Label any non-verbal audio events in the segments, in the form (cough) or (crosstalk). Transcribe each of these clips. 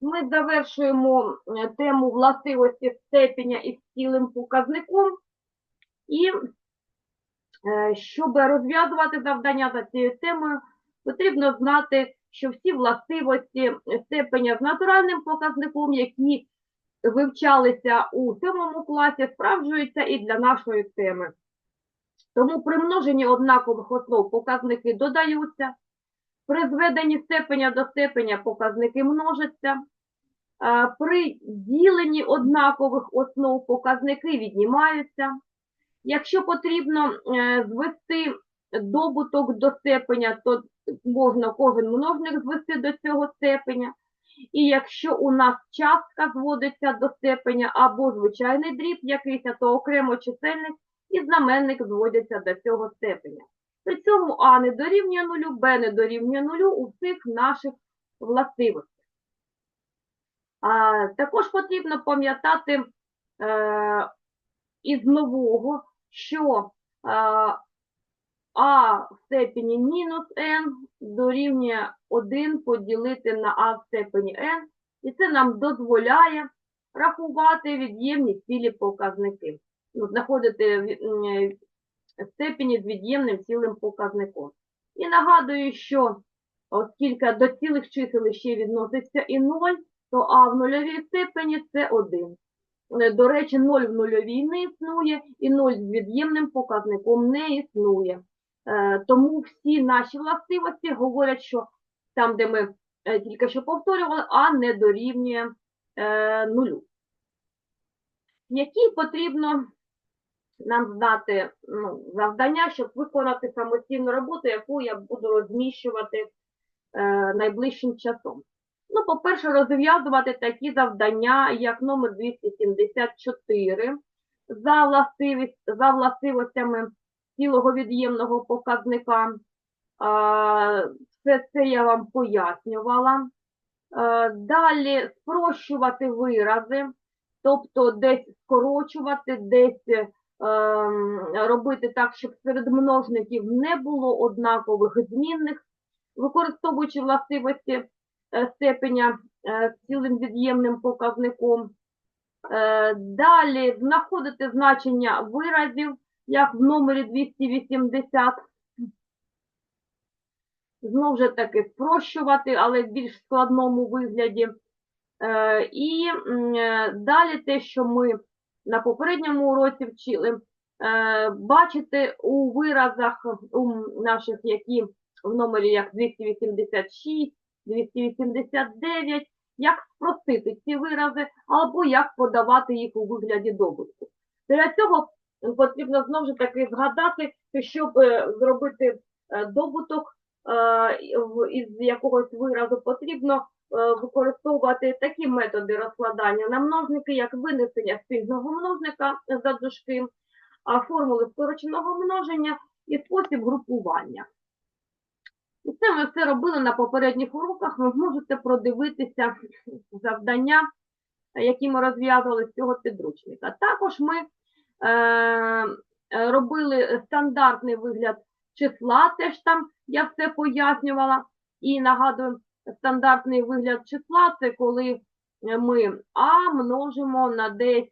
Ми завершуємо е, тему властивості степеня із цілим показником. І е, щоб розв'язувати завдання за цією темою, потрібно знати, що всі властивості степеня з натуральним показником, які вивчалися у сьомому класі, справджуються і для нашої теми. Тому при множенні однакових основ показники додаються, при зведенні степеня до степеня показники множаться, при діленні однакових основ показники віднімаються. Якщо потрібно е, звести добуток до степеня, то можна кожен множник звести до цього степеня. І якщо у нас частка зводиться до степеня або звичайний дріб якийсь, то окремо чисельник і знаменник зводяться до цього степеня. При цьому А не дорівнює нулю, Б не дорівнює нулю у всіх наших властивостях. А, також потрібно пам'ятати е, із нового, що е, А в степені мінус n дорівнює 1 поділити на А в степені n, і це нам дозволяє рахувати від'ємні цілі показники, ну, знаходити степені з від'ємним цілим показником. І нагадую, що оскільки до цілих чисел ще відноситься і 0, то А в нульовій степені це 1. Е, До речі, 0 в нульовій не існує, і 0 з від'ємним показником не існує. Е, Тому всі наші властивості говорять, що там, де ми е, тільки що повторювали, А не дорівнює нулю. Які потрібно нам здати ну, завдання, щоб виконати самостійну роботу, яку я буду розміщувати е, найближчим часом. Ну, по-перше, розв'язувати такі завдання, як номер 274 за, властивість, за властивостями цілого від'ємного показника. А, Все це я вам пояснювала. Е, Далі спрощувати вирази, тобто десь скорочувати, десь робити так, щоб серед множників не було однакових змінних, використовуючи властивості е, степеня е, цілим від'ємним показником. Е, Далі знаходити значення виразів, як в номері 280. Знову ж таки спрощувати, але в більш складному вигляді. І далі те, що ми на попередньому уроці вчили, е, бачити у виразах у наших, які в номері як 286, 289, як спростити ці вирази, або як подавати їх у вигляді добутку. Для цього потрібно знову ж таки згадати, що щоб е, зробити е, добуток із якогось виразу, потрібно використовувати такі методи розкладання на множники, як винесення спільного множника за дужки, формули скороченого множення і спосіб групування. І це ми все робили на попередніх уроках. Ви можете продивитися завдання, е, які ми розв'язували з цього підручника. Також ми е, е, робили стандартний вигляд числа, теж там я все пояснювала. І нагадую, стандартний вигляд числа це коли е, ми а множимо на 10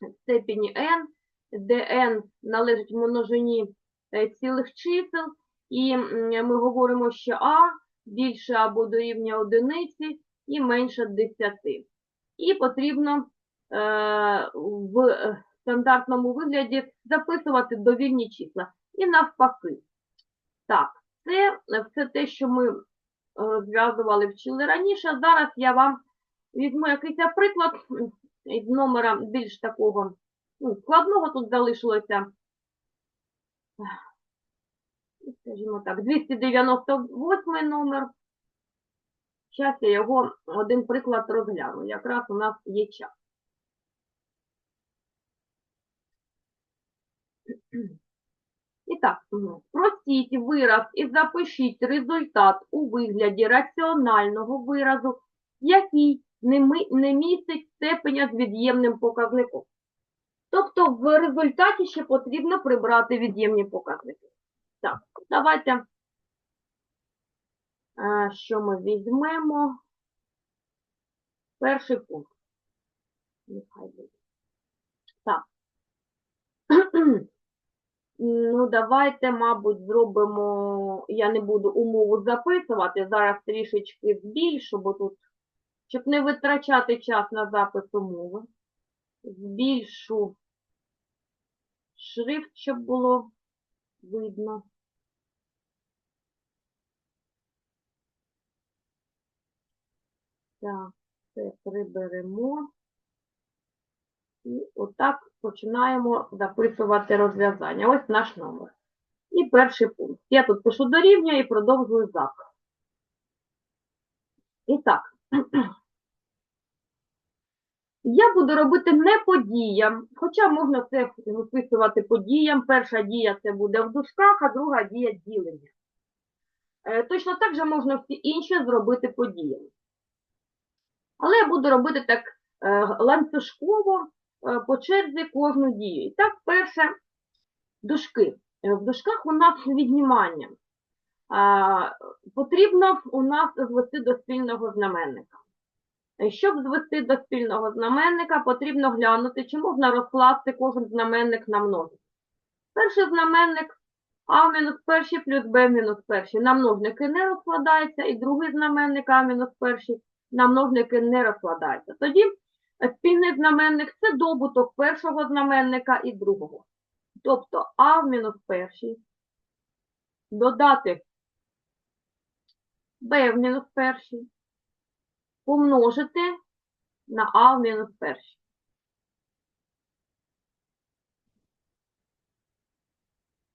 в степені n, де n належить множині е, цілих чисел, і ми говоримо, що а більше або дорівнює одиниці і менше 10. І потрібно е, в стандартному вигляді записувати довільні числа. І навпаки. Так, це все те, що ми розв'язували, вчили раніше. Зараз я вам візьму якийсь приклад з номера більш такого ну, складного тут залишилося. Скажімо так, 298 номер. Зараз я його один приклад розгляну. Якраз у нас є час. І так, ну, простіть вираз і запишіть результат у вигляді раціонального виразу, який не, не містить степеня з від'ємним показником. Тобто в результаті ще потрібно прибрати від'ємні показники. Так, давайте, е, що ми візьмемо? Перший пункт. Нехай буде. Так. (clears throat) Ну, давайте, мабуть, зробимо, я не буду умову записувати, зараз трішечки збільшу, бо тут, щоб не витрачати час на запис умови, збільшу шрифт, щоб було видно. Так, це приберемо. І отак починаємо записувати розв'язання. Ось наш номер. І перший пункт. Я тут пишу дорівнює і продовжую запис. І так. (clears throat) Я буду робити не по діям, хоча можна це виписувати по діям. Перша дія це буде в дужках, а друга дія ділення. Е, Точно так же можна всі інші зробити по діям. Але я буду робити так е, ланцюжково по черзі кожну дію. І так, перше, дужки. Е, В дужках у нас віднімання. Потрібно у нас звести до спільного знаменника. Е, Щоб звести до спільного знаменника, потрібно глянути, чи можна розкласти кожен знаменник на множник. Перший знаменник а мінус перший плюс в мінус перший. На множники не розкладається, і другий знаменник а мінус перший на множники не розкладається. Тоді е, спільний знаменник це добуток першого знаменника і другого. Тобто а в мінус перший додати b в мінус перший помножити на а в мінус перший.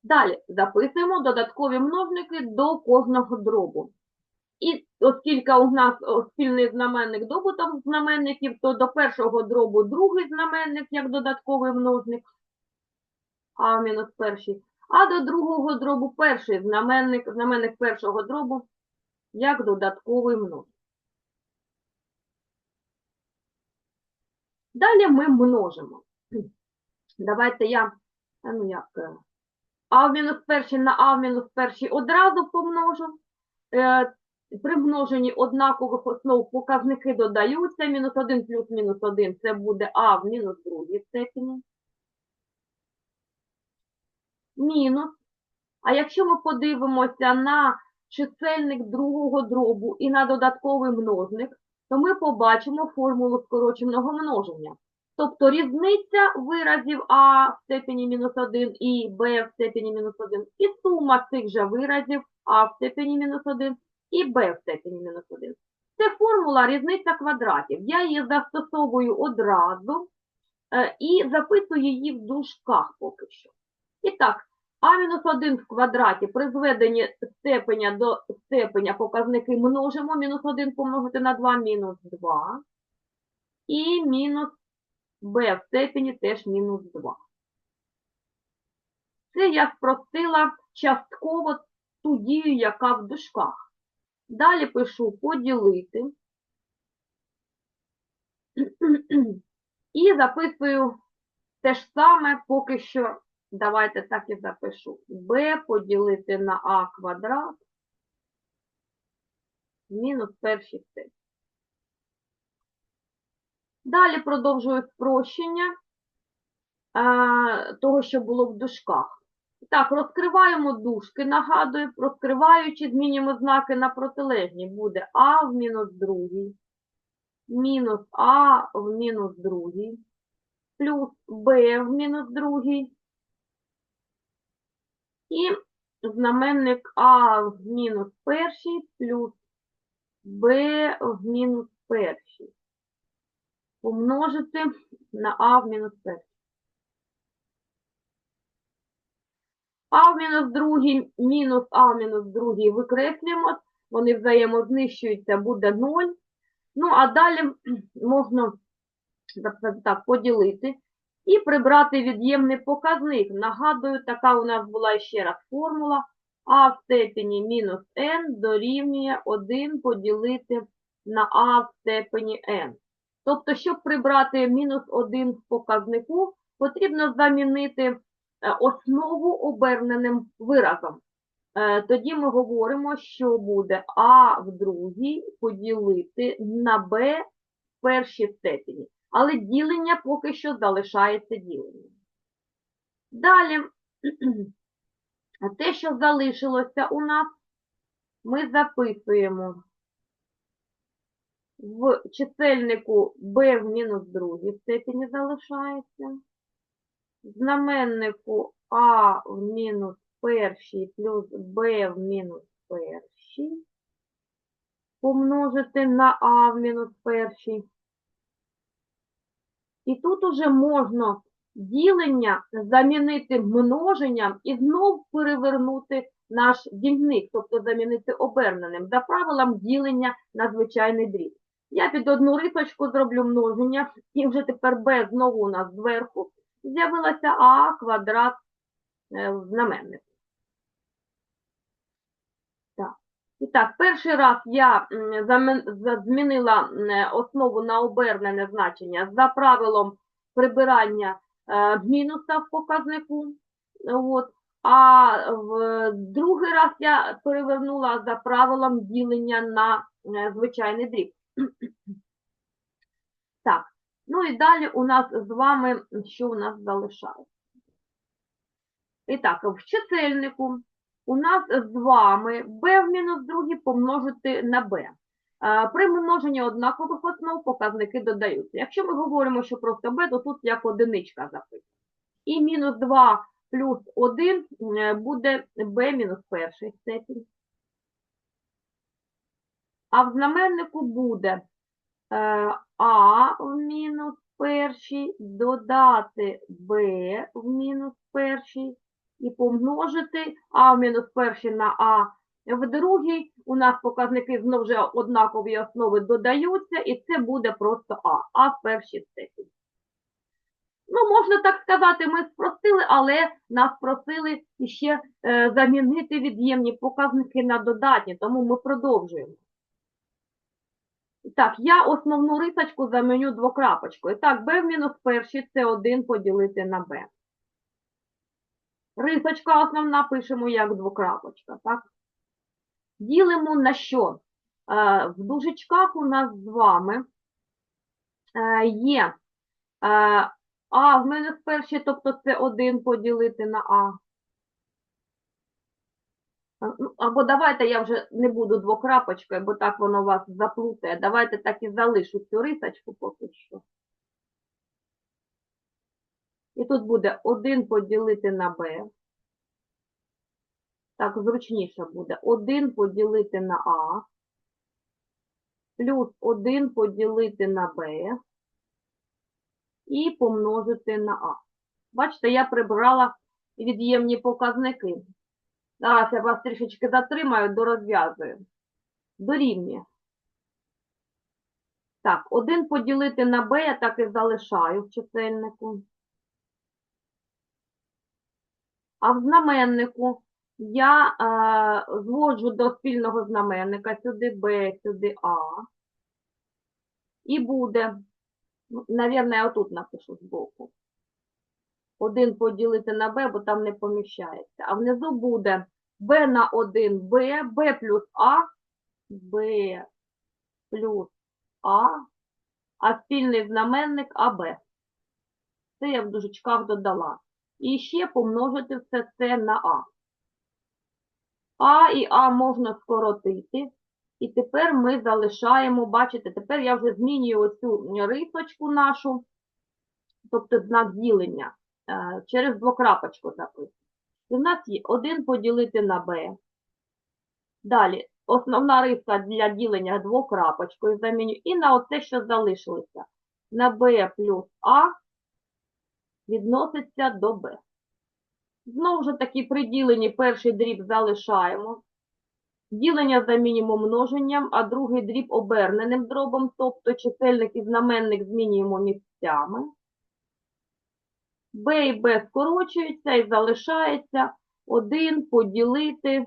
Далі записуємо додаткові множники до кожного дробу. І оскільки у нас спільний знаменник добуток знаменників, то до першого дробу другий знаменник як додатковий множник, а мінус перший, а до другого дробу перший знаменник, знаменник першого дробу як додатковий множник. Далі ми множимо. Давайте я, ну як, е, а в мінус перший на а в мінус перший одразу помножу. При множенні однакових основ показники додаються. Мінус 1 плюс мінус 1 це буде а в мінус другій степені. Мінус. А якщо ми подивимося на чисельник другого дробу і на додатковий множник, то ми побачимо формулу скороченого множення. Тобто різниця виразів а в степені мінус 1 і b в степені мінус 1, і сума цих же виразів а в степені мінус 1 і b в степені мінус 1. Це формула різниця квадратів. Я її застосовую одразу е, і записую її в дужках поки що. І так, а мінус 1 в квадраті при зведенні степеня до степеня показники множимо. Мінус 1 помножити на 2 мінус 2. І мінус b в степені теж мінус 2. Це я спростила частково ту дію, яка в дужках. Далі пишу поділити. І записую те ж саме, поки що, давайте так і запишу. b поділити на а квадрат мінус перший степень. Далі продовжую спрощення а, того, що було в дужках. Так, розкриваємо дужки, нагадую, розкриваючи, змінюємо знаки на протилежні. Буде А в мінус другій, мінус А в мінус другій, плюс Б в мінус другій. І знаменник А в мінус перший плюс Б в мінус перший. Помножити на А в мінус перший. А в мінус другий, мінус А в мінус другий викреслюємо, вони взаємознищуються, буде 0. Ну, а далі (clears throat) можна так, поділити і прибрати від'ємний показник. Нагадую, така у нас була ще раз формула. А в степені мінус n дорівнює 1 поділити на А в степені n. Тобто, щоб прибрати мінус 1 в показнику, потрібно замінити основу оберненим виразом. Е, Тоді ми говоримо, що буде А в другій поділити на Б в першій степені. Але ділення поки що залишається діленням. Далі, те, що залишилося у нас, ми записуємо в чисельнику b в мінус другій степені залишається. Знаменнику а в мінус першій плюс b в мінус першій помножити на а в мінус першій. І тут уже можна ділення замінити множенням і знов перевернути наш дільник, тобто замінити оберненим, за правилом ділення на звичайний дріб. Я під одну рисочку зроблю множення, і вже тепер b знову у нас зверху. З'явилося а квадрат е, в знаменнику. Так. І так, перший раз я змінила основу на обернене значення за правилом прибирання е, мінуса в показнику. От. А в другий раз я перевернула за правилом ділення на е, звичайний дріб. Ну і далі у нас з вами, що у нас залишається? І так, в чисельнику у нас з вами b в мінус другій помножити на b. При множенні однакових основ показники додаються. Якщо ми говоримо, що просто b, то тут як одиничка записана. І мінус 2 плюс 1 е, буде b мінус перший степінь. А в знаменнику буде а в мінус першій додати b в мінус першій і помножити а в мінус першій на а в другій. У нас показники знову вже однакові основи додаються, і це буде просто а, а в першій степені. Ну, можна так сказати, ми спростили, але нас просили ще е, замінити від'ємні показники на додатні, тому ми продовжуємо. Так, я основну рисочку заміню двокрапочкою. Так, b в мінус першій це 1 поділити на b. Рисочка основна пишемо як двокрапочка, так? Ділимо на що? Е, В дужечках у нас з вами е, є е, а в мінус першій, тобто це 1 поділити на а. Ну, Або давайте я вже не буду двокрапочкою, бо так воно вас заплутає. Давайте так і залишу цю рисочку поки що. І тут буде 1 поділити на b. Так, зручніше буде. 1 поділити на а. Плюс 1 поділити на b. І помножити на а. Бачите, я прибрала від'ємні показники. Зараз я вас трішечки затримаю, дорозв'язую. Дорівнює. Так, 1 поділити на b я так і залишаю в чисельнику. А в знаменнику я е, зводжу до спільного знаменника сюди b, сюди а. І буде, ну, навірно, я отут напишу збоку. 1 поділити на b, бо там не поміщається. А внизу буде b на 1 b, b плюс а, b плюс а, а спільний знаменник АБ. Це я в дужечках додала. І ще помножити все це на А. А і А можна скоротити. І тепер ми залишаємо, бачите, тепер я вже змінюю оцю рисочку нашу, тобто знак ділення, е, через двокрапочку записую. В нас є 1 поділити на b. Далі, основна риска для ділення двокрапочкою заміню. І на оце, що залишилося. На b плюс a відноситься до b. Знову ж таки, при діленні перший дріб залишаємо. Ділення замінюємо множенням, а другий дріб оберненим дробом, тобто чисельник і знаменник змінюємо місцями. B і b скорочуються і залишається 1 поділити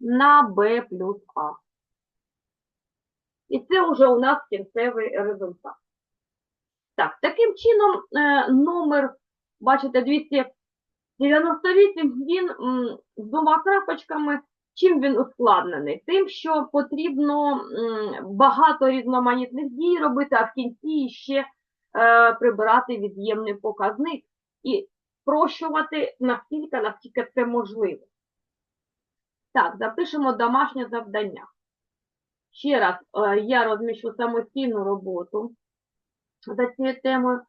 на b плюс а. І це вже у нас кінцевий результат. Так, таким чином, е, номер, бачите, 298, він з двома крапочками Чим він ускладнений? Тим, що потрібно багато різноманітних дій робити, а в кінці ще прибирати від'ємний показник і спрощувати настільки, наскільки це можливо. Так, запишемо домашнє завдання. Ще раз, е, я розміщу самостійну роботу за цією темою,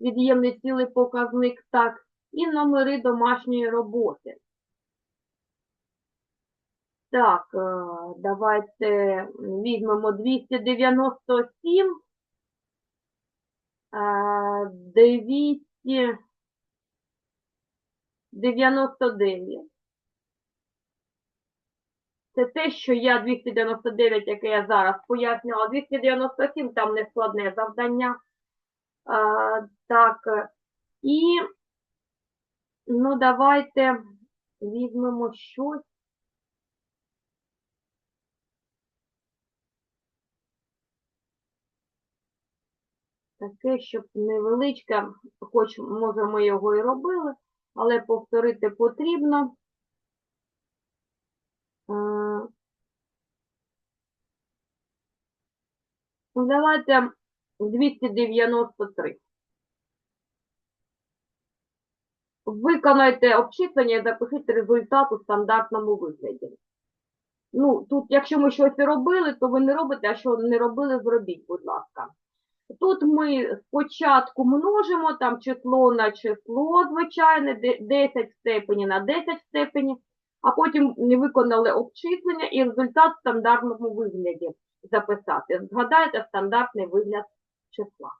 від'ємний цілий показник, так, і номери домашньої роботи. Так, е, давайте візьмемо 297, е, 299. Це те, що я 299, яке я зараз пояснювала, 297, там не складне завдання. А, так, і, ну, давайте візьмемо щось. Таке, щоб невеличке, хоч, може, ми його і робили, але повторити потрібно. Е, Давайте 293. Виконайте обчислення і запишіть результат у стандартному вигляді. Ну, тут, якщо ми щось робили, то ви не робите, а що не робили, зробіть, будь ласка. Тут ми спочатку множимо там число на число звичайне, 10 в степені на 10 в степені, а потім виконали обчислення і результат в стандартному вигляді записати. Згадайте стандартний вигляд числа.